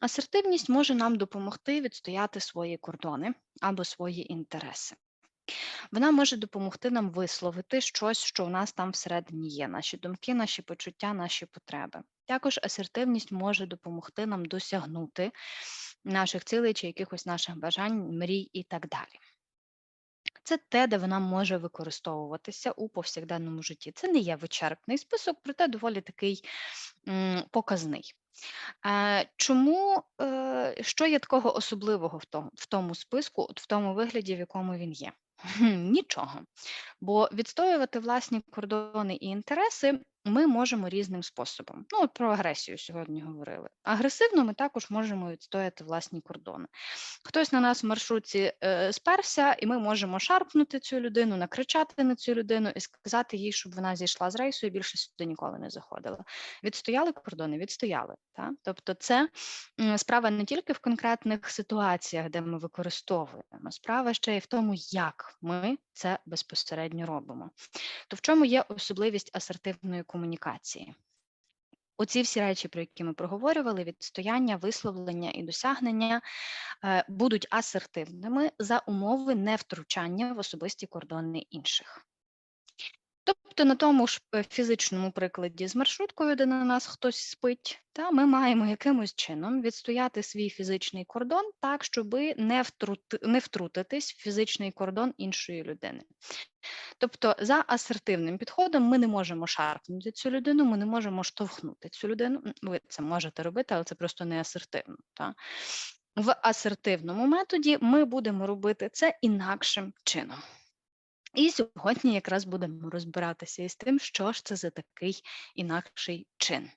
Асертивність може нам допомогти відстояти свої кордони або свої інтереси. Вона може допомогти нам висловити щось, що у нас там всередині є, наші думки, наші почуття, наші потреби. Також асертивність може допомогти нам досягнути наших цілей чи якихось наших бажань, мрій і так далі. Це те, де вона може використовуватися у повсякденному житті. Це не є вичерпний список, проте доволі такий м, показний. Е, Чому е, що є такого особливого в тому, в тому списку, от в тому вигляді, в якому він є? Нічого. Бо відстоювати власні кордони і інтереси ми можемо різним способом. Ну, от про агресію сьогодні говорили. Агресивно ми також можемо відстояти власні кордони. Хтось на нас в маршрутці е, сперся, і ми можемо шарпнути цю людину, накричати на цю людину і сказати їй, щоб вона зійшла з рейсу і більше сюди ніколи не заходила. Відстояли кордони, відстояли. Та? Тобто, це справа не тільки в конкретних ситуаціях, де ми використовуємо, справа ще й в тому, як ми це безпосередньо робимо. То в чому є особливість асертивної комунікації? Оці всі речі, про які ми проговорювали: відстояння, висловлення і досягнення е, будуть асертивними за умови невтручання в особисті кордони інших. Тобто на тому ж е, фізичному прикладі з маршруткою, де на нас хтось спить, та ми маємо якимось чином відстояти свій фізичний кордон так, щоб не, втрути, не втрутитись в фізичний кордон іншої людини. Тобто, за асертивним підходом ми не можемо шарпнути цю людину, ми не можемо штовхнути цю людину. Ви це можете робити, але це просто не асертивно. Та? В асертивному методі ми будемо робити це інакшим чином. І сьогодні якраз будемо розбиратися із тим, що ж це за такий інакший чин.